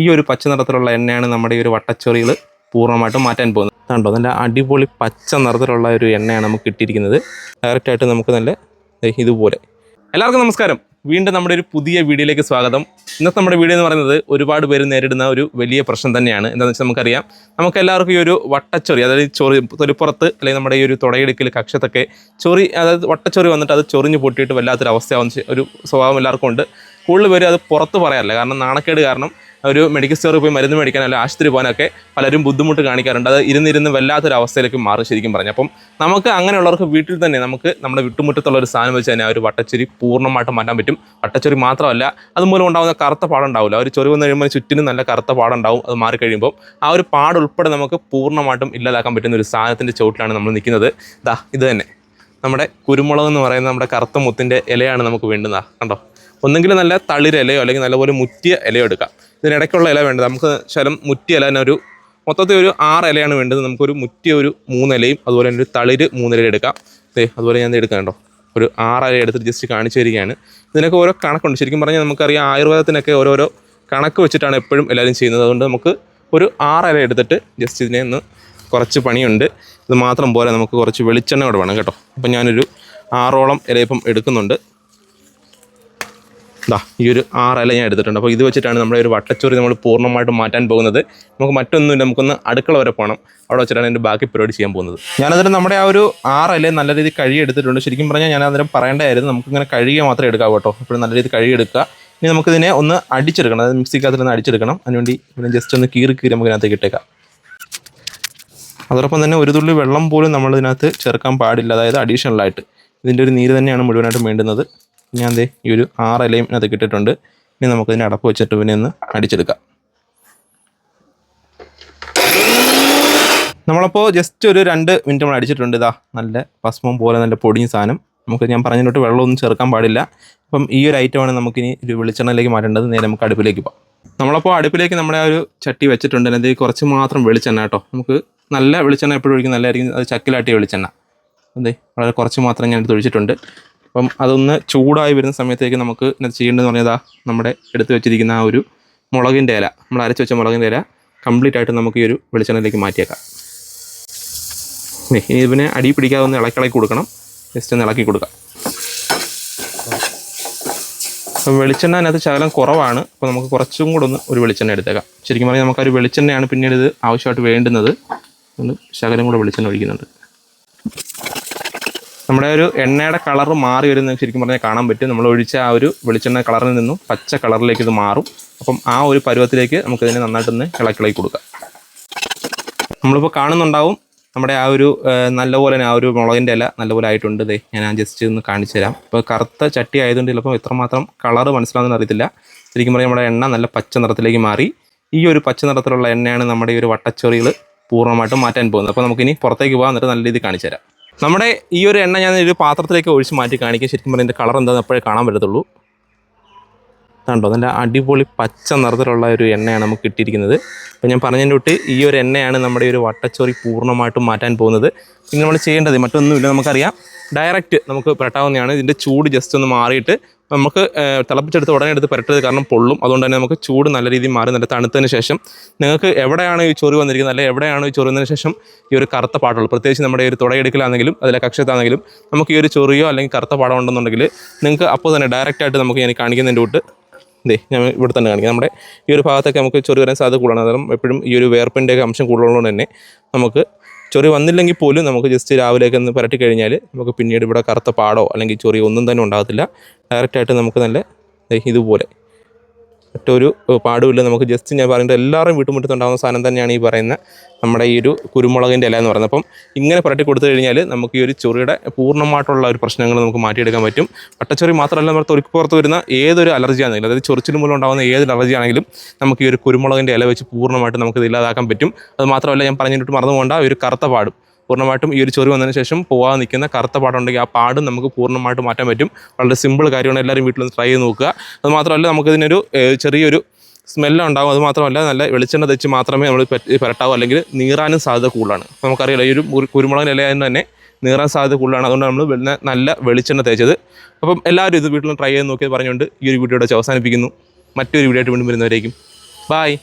ഈ ഒരു പച്ച നിറത്തിലുള്ള എണ്ണയാണ് നമ്മുടെ ഈ ഒരു വട്ടച്ചൊറികൾ പൂർണമായിട്ടും മാറ്റാൻ പോകുന്നത്. കണ്ടോ നല്ല അടിപൊളി പച്ച നിറത്തിലുള്ള ഒരു എണ്ണയാണ് നമുക്ക് കിട്ടിയിരിക്കുന്നത്. ഡയറക്റ്റായിട്ട് നമുക്ക് നല്ല ഇതുപോലെ. എല്ലാവർക്കും നമസ്കാരം. വീണ്ടും നമ്മുടെ ഒരു പുതിയ വീഡിയോയിലേക്ക് സ്വാഗതം. ഇന്നത്തെ നമ്മുടെ വീഡിയോ എന്ന് പറയുന്നത് ഒരുപാട് പേര് നേരിടുന്ന ഒരു വലിയ പ്രശ്നം തന്നെയാണ്. എന്താണെന്ന് വെച്ചാൽ നമുക്കറിയാം നമുക്ക് എല്ലാവർക്കും ഈ ഒരു വട്ടച്ചൊറി അതായത് ചൊറി തൊലിപ്പുറത്ത് അല്ലെങ്കിൽ നമ്മുടെ ഈ ഒരു തുടയെടുക്കൽ കക്ഷത്തൊക്കെ ചൊറി അതായത് വട്ടച്ചൊറി വന്നിട്ട് അത് ചൊറിഞ്ഞ് പൊട്ടിയിട്ട് വല്ലാത്തൊരു അവസ്ഥയാവുന്ന ഒരു സ്വഭാവം എല്ലാവർക്കും ഉണ്ട്. കൂടുതൽ പേര് അത് പുറത്ത് പറയാറില്ല കാരണം നാണക്കേട് കാരണം ഒരു മെഡിക്കൽ സ്റ്റോറിൽ പോയി മരുന്ന് മേടിക്കാൻ അല്ലെങ്കിൽ ആശുപത്രി പോകാനൊക്കെ പലരും ബുദ്ധിമുട്ട് കാണിക്കാറുണ്ട്. അത് ഇരുന്നിരുന്ന് വല്ലാത്തൊരു അവസ്ഥയിലേക്ക് മാറും ശരിക്കും പറഞ്ഞു അപ്പം നമുക്ക് അങ്ങനെയുള്ളവർക്ക് വീട്ടിൽ തന്നെ നമുക്ക് നമ്മുടെ വിട്ടുമുറ്റത്തുള്ള ഒരു സാധനം വെച്ച് തന്നെ ആ ഒരു വട്ടച്ചൊരി പൂർണമായിട്ട് മാറ്റാൻ പറ്റും. വട്ടച്ചൊരി മാത്രമല്ല അതുമൂലം ഉണ്ടാകുന്ന കറുത്ത പാടുണ്ടാവില്ല ഒരു ചൊറി വന്ന് കഴിയുമ്പോൾ ചുറ്റിനും നല്ല കറുത്ത പാടുണ്ടാവും അത് മാറി കഴിയുമ്പോൾ ആ ഒരു പാട് ഉൾപ്പെടെ നമുക്ക് പൂർണമായിട്ടും ഇല്ലാതാക്കാൻ പറ്റുന്ന ഒരു സാധനത്തിന്റെ ചോട്ടിലാണ് നമ്മൾ നിൽക്കുന്നത്. ദാ ഇത് തന്നെ. നമ്മുടെ കുരുമുളക് എന്ന് പറയുന്ന നമ്മുടെ കറുത്ത മുത്തിന്റെ ഇലയാണ് നമുക്ക് വേണ്ടുന്നത്. കണ്ടോ? ഒന്നെങ്കിൽ നല്ല തളിര ഇലയോ അല്ലെങ്കിൽ നല്ലപോലെ മുറ്റിയ ഇലയോ എടുക്കാം. ഇതിനിടയ്ക്കുള്ള ഇല വേണ്ടത് നമുക്ക് ശലം മുറ്റിയ ഇല തന്നെ ഒരു മൊത്തത്തിൽ ഒരു ആറ് ഇലയാണ് വേണ്ടത്. നമുക്കൊരു മുറ്റിയ ഒരു മൂന്നിലയും അതുപോലെ തന്നെ ഒരു തളിര് മൂന്നില എടുക്കാം. ദേ അതുപോലെ ഞാൻ എടുക്കാം കേട്ടോ. ഒരു ആറര എടുത്തിട്ട് ജസ്റ്റ് കാണിച്ചു തരികയാണ്. ഇതിനൊക്കെ ഓരോ കണക്കുണ്ട്. ശരിക്കും പറഞ്ഞാൽ നമുക്കറിയാം ആയുർവേദത്തിനൊക്കെ ഓരോരോ കണക്ക് വെച്ചിട്ടാണ് എപ്പോഴും എല്ലാവരും ചെയ്യുന്നത്. അതുകൊണ്ട് നമുക്ക് ഒരു ആറര എടുത്തിട്ട് ജസ്റ്റ് ഇതിനെ ഒന്ന് കുറച്ച് പണിയുണ്ട്. ഇത് മാത്രം പോലെ നമുക്ക് കുറച്ച് വെളിച്ചെണ്ണ കൂടെ വേണം കേട്ടോ. അപ്പം ഞാനൊരു ആറോളം ഇല ഇപ്പം എടുക്കുന്നുണ്ട്. ദാ ഈ ഒരു ആറ് ഇല ഞാൻ എടുത്തിട്ടുണ്ട്. അപ്പോൾ ഇത് വെച്ചിട്ടാണ് നമ്മുടെ ഒരു വട്ടച്ചോറി നമ്മൾ പൂർണമായിട്ടും മാറ്റാൻ പോകുന്നത്. നമുക്ക് മറ്റൊന്നുമില്ല നമുക്കൊന്ന് അടുക്കള വരെ പോകണം. അവിടെ വെച്ചിട്ടാണ് എന്റെ ബാക്കി പരിപാടി ചെയ്യാൻ പോകുന്നത്. ഞാനതിന് നമ്മുടെ ആ ഒരു ആറ് ഇല നല്ല രീതിയിൽ കഴുകി എടുത്തിട്ടുണ്ട്. ശരിക്കും പറഞ്ഞാൽ ഞാൻ അന്നേരം പറയേണ്ടായിരുന്നു നമുക്കിങ്ങനെ കഴുകിയ മാത്രമേ എടുക്കാവൂ കേട്ടോ. ഇപ്പോഴും നല്ല രീതിയിൽ കഴുകി എടുക്കുക ഇനി നമുക്കിതിനെ ഒന്ന് അടിച്ചെടുക്കണം. അതായത് ഒന്ന് അടിച്ചെടുക്കണം. അതിനുവേണ്ടി ഇവിടെ ജസ്റ്റ് ഒന്ന് കീറി കീറി നമുക്ക് ഇതിനകത്ത് ഇട്ടേക്കാം. അതോടൊപ്പം തന്നെ ഒരു തുള്ളി വെള്ളം പോലും നമ്മൾ ഇതിനകത്ത് ചേർക്കാൻ പാടില്ല. അതായത് അഡീഷണലായിട്ട് ഇതിന്റെ ഒരു നീര് തന്നെയാണ് മുഴുവനായിട്ടും വേണ്ടുന്നത്. ഞാൻ ദേ ഈ ഒരു ആറ് ഇലയും ഇതിനകത്ത് കിട്ടിയിട്ടുണ്ട് ഇനി നമുക്കതിനെ അടപ്പ് വെച്ചിട്ട് പിന്നെ ഒന്ന് അടിച്ചെടുക്കാം. നമ്മളപ്പോൾ ജസ്റ്റ് ഒരു രണ്ട് മിനിറ്റ് നമ്മൾ അടിച്ചിട്ടുണ്ട്. ഇതാ നല്ല ഭസ്മം പോലെ നല്ല പൊടിയും സാധനം. നമുക്ക് ഞാൻ പറഞ്ഞിട്ട് വെള്ളമൊന്നും ചേർക്കാൻ പാടില്ല. അപ്പം ഈ ഒരു ഐറ്റമാണ് നമുക്കിനി ഒരു വെളിച്ചെണ്ണയിലേക്ക് മാറ്റേണ്ടത്. നേരെ നമുക്ക് അടുപ്പിലേക്ക് പോകാം. നമ്മളപ്പോൾ അടുപ്പിലേക്ക് നമ്മുടെ ആ ഒരു ചട്ടി വെച്ചിട്ടുണ്ട്. അതിനകത്ത് കുറച്ച് മാത്രം വെളിച്ചെണ്ണ കേട്ടോ. നമുക്ക് നല്ല വെളിച്ചെണ്ണ എപ്പോഴും ഒഴിക്കും. നല്ലതായിരിക്കും. അത് ചക്കിലാട്ടിയ വെളിച്ചെണ്ണ. അതെ വളരെ കുറച്ച് മാത്രം ഞാൻ ഒഴിച്ചിട്ടുണ്ട്. അപ്പം അതൊന്ന് ചൂടായി വരുന്ന സമയത്തേക്ക് നമുക്ക് ചെയ്യേണ്ടതെന്ന് പറഞ്ഞതാ നമ്മുടെ എടുത്ത് വെച്ചിരിക്കുന്ന ആ ഒരു മുളകിന്റെ ഇല. നമ്മൾ അരച്ച് വെച്ച മുളകിന്റെ ഇല കംപ്ലീറ്റ് ആയിട്ട് നമുക്ക് ഈ ഒരു വെളിച്ചെണ്ണയിലേക്ക് മാറ്റിയേക്കാം. ഇനി ഇതിനെ അടി പിടിക്കാതെ ഒന്ന് ഇളക്കി ഇളക്കി കൊടുക്കണം. ജസ്റ്റ് ഒന്ന് ഇളക്കി കൊടുക്കാം. അപ്പം വെളിച്ചെണ്ണ അതിനകത്ത് ശകലം കുറവാണ്. അപ്പോൾ നമുക്ക് കുറച്ചും കൂടെ ഒന്ന് ഒരു വെളിച്ചെണ്ണ എടുത്തേക്കാം. ശരിക്കും പറഞ്ഞാൽ നമുക്കൊരു വെളിച്ചെണ്ണയാണ് പിന്നീട് ഇത് ആവശ്യമായിട്ട് വേണ്ടുന്നത്. ശകലം കൂടെ വെളിച്ചെണ്ണ ഒഴിക്കുന്നുണ്ട്. നമ്മുടെ ഒരു എണ്ണയുടെ കളർ മാറി വരുന്നത് ശരിക്കും പറഞ്ഞാൽ കാണാൻ പറ്റും. നമ്മൾ ഒഴിച്ച ആ ഒരു വെളിച്ചെണ്ണ കളറിൽ നിന്നും പച്ച കളറിലേക്ക് ഇത് മാറും. അപ്പം ആ ഒരു പരുവത്തിലേക്ക് നമുക്കിതിനെ നന്നായിട്ടൊന്ന് ഇളക്കി ഇളക്കി കൊടുക്കാം. നമ്മളിപ്പോൾ കാണുന്നുണ്ടാവും നമ്മുടെ ആ ഒരു നല്ലപോലെ ആ ഒരു മുളകിന്റെ ഇല നല്ലപോലെ ആയിട്ടുണ്ട്. ഇതേ ഞാൻ ജസ്റ്റ് ഒന്ന് കാണിച്ചു തരാം. ഇപ്പോൾ കറുത്ത ചട്ടി ആയതുകൊണ്ട് ചിലപ്പോൾ എത്രമാത്രം കളറ് മനസ്സിലാകുന്ന അറിയത്തില്ല. ശരിക്കും പറഞ്ഞാൽ നമ്മുടെ എണ്ണ നല്ല പച്ച നിറത്തിലേക്ക് മാറി. ഈ ഒരു പച്ച നിറത്തിലുള്ള എണ്ണയാണ് നമ്മുടെ ഈ ഒരു വട്ടച്ചൊറികൾ പൂർണമായിട്ടും മാറ്റാൻ പോകുന്നത്. അപ്പോൾ നമുക്കിനി പുറത്തേക്ക് പോകാൻ നല്ല രീതിയിൽ കാണിച്ചു തരാം. നമ്മുടെ ഈ ഒരു എണ്ണ ഞാൻ ഒരു പാത്രത്തിലേക്ക് ഒഴിച്ച് മാറ്റി കാണിക്കുക ശരിക്കും പറഞ്ഞാൽ കളർ എന്താണെന്ന് അപ്പോഴേ കാണാൻ പറ്റത്തുള്ളൂ. കണ്ടോ? നല്ല അടിപൊളി പച്ച നിറത്തിലുള്ള ഒരു എണ്ണയാണ് നമുക്ക് കിട്ടിയിരിക്കുന്നത്. അപ്പോൾ ഞാൻ പറഞ്ഞതിന്റെ തൊട്ട് ഈ ഒരു എണ്ണയാണ് നമ്മുടെ ഒരു വട്ടച്ചോറി പൂർണമായിട്ടും മാറ്റാൻ പോകുന്നത്. പിന്നെ നമ്മൾ ചെയ്യേണ്ടത് മറ്റൊന്നുമില്ല നമുക്കറിയാം. ഡയറക്റ്റ് നമുക്ക് പെട്ടാവുന്നതാണ് ഇതിന്റെ ചൂട് ജസ്റ്റ് ഒന്ന് മാറിയിട്ട് നമുക്ക് തിളപ്പിച്ചെടുത്ത് ഉടനെ എടുത്ത് പുരട്ടരുത് കാരണം പൊള്ളും. അതുകൊണ്ട് തന്നെ നമുക്ക് ചൂട് നല്ല രീതിയിൽ മാറി നല്ല തണുത്തതിന് ശേഷം നിങ്ങൾക്ക് എവിടെയാണ് ഈ ചൊറി വന്നിരിക്കുന്നത്? അല്ലെങ്കിൽ എവിടെയാണ് ഈ ചൊറി വന്നതിന് ശേഷം ഈ ഒരു കറുത്ത പാടുള്ളൂ പ്രത്യേകിച്ച് നമ്മുടെ ഈ ഒരു തുടയെടുക്കലാണെങ്കിലും അതിലെ കക്ഷത്താണെങ്കിലും നമുക്ക് ഈ ഒരു ചൊറിയോ അല്ലെങ്കിൽ കറുത്ത പാടം ഉണ്ടെന്നുണ്ടെങ്കിൽ നിങ്ങൾക്ക് അപ്പോൾ തന്നെ ഡയറക്റ്റ് ആയിട്ട് നമുക്ക് ഞാൻ കാണിക്കുന്നതിന്റെ കൂട്ട് ദേ ഞാൻ ഇവിടെ തന്നെ കാണിക്കാം. നമ്മുടെ ഈ ഒരു ഭാഗത്തൊക്കെ നമുക്ക് ചൊറി വരാൻ സാധ്യത കൂടുതലാണ്. കാരണം എപ്പോഴും ഈ ഒരു വേർപ്പിന്റെയൊക്കെ അംശം കൂടുതലുള്ളതുകൊണ്ട് തന്നെ നമുക്ക് ചൊറി വന്നില്ലെങ്കിൽ പോലും നമുക്ക് ജസ്റ്റ് രാവിലെയൊക്കെ ഒന്ന് പുരട്ടി കഴിഞ്ഞാൽ നമുക്ക് പിന്നീട് ഇവിടെ കറുത്ത പാടോ അല്ലെങ്കിൽ ചൊറി ഒന്നും തന്നെ ഉണ്ടാകത്തില്ല. ഡയറക്റ്റായിട്ട് നമുക്ക് നല്ല ഇതുപോലെ മറ്റൊരു പാടുമില്ല. നമുക്ക് ജസ്റ്റ് ഞാൻ പറയുന്നത് എല്ലാവരും വീട്ടുമുറ്റത്തുണ്ടാകുന്ന സാധനം തന്നെയാണ് ഈ പറയുന്ന നമ്മുടെ ഈ ഒരു കുരുമുളകിന്റെ ഇല എന്ന് പറയുന്നത്. അപ്പം ഇങ്ങനെ പുരട്ടി കൊടുത്തു കഴിഞ്ഞാൽ നമുക്ക് ഈ ഒരു ചൊറിയുടെ പൂർണമായിട്ടുള്ള ഒരു പ്രശ്നങ്ങൾ നമുക്ക് മാറ്റിയെടുക്കാൻ പറ്റും. പട്ടച്ചൊറി മാത്രമല്ല നമ്മൾ തൊലിക്ക് പുറത്ത് വരുന്ന ഏതൊരു അലർജി ആണെങ്കിലും അതായത് ചൊറിച്ചിൽ മൂലം ഉണ്ടാകുന്ന ഏതൊരു അലർജി ആണെങ്കിലും നമുക്ക് ഈ ഒരു കുരുമുളകിന്റെ ഇല വെച്ച് പൂർണമായിട്ട് നമുക്ക് ഇല്ലാതാക്കാൻ പറ്റും. അത് മാത്രമല്ല ഞാൻ പറഞ്ഞിട്ട് മറന്നു പോകേണ്ട ഒരു കറുത്ത പാടും. പൂർണമായിട്ടും ഈ ഒരു ചൊറി വന്നതിന് ശേഷം പോകാതെ നിൽക്കുന്ന കറുത്ത പാടുണ്ടെങ്കിൽ ആ പാട് നമുക്ക് പൂർണമായിട്ട് മാറ്റാൻ പറ്റും. വളരെ സിമ്പിൾ കാര്യമാണ്. എല്ലാവരും വീട്ടിൽ ട്രൈ ചെയ്ത് നോക്കുക. അത് മാത്രമല്ല നമുക്കിതിനൊരു ചെറിയൊരു സ്മെല്ല് ഉണ്ടാകും അത് മാത്രമല്ല നല്ല വെളിച്ചെണ്ണ തെച്ച് മാത്രമേ നമ്മൾ പുരട്ടാവൂ. അല്ലെങ്കിൽ നീറാനും സാധ്യത കൂടുതലാണ്. നമുക്കറിയാം ഈ ഒരു കുരുമുളകിന് ഇലയായതുകൊണ്ട് തന്നെ നീറാൻ സാധ്യത കൂടുതലാണ്. അതുകൊണ്ട് നമ്മൾ നല്ല വെളിച്ചെണ്ണ തേച്ചത്. അപ്പം എല്ലാവരും ഇത് വീട്ടിലും ട്രൈ ചെയ്ത് നോക്കിയത് പറഞ്ഞുകൊണ്ട് ഈ ഒരു വീഡിയോയുടെ അവസാനിപ്പിക്കുന്നു. മറ്റൊരു വീഡിയോ ആയിട്ട് വീണ്ടും വരുന്നവരേക്കും. ബായ്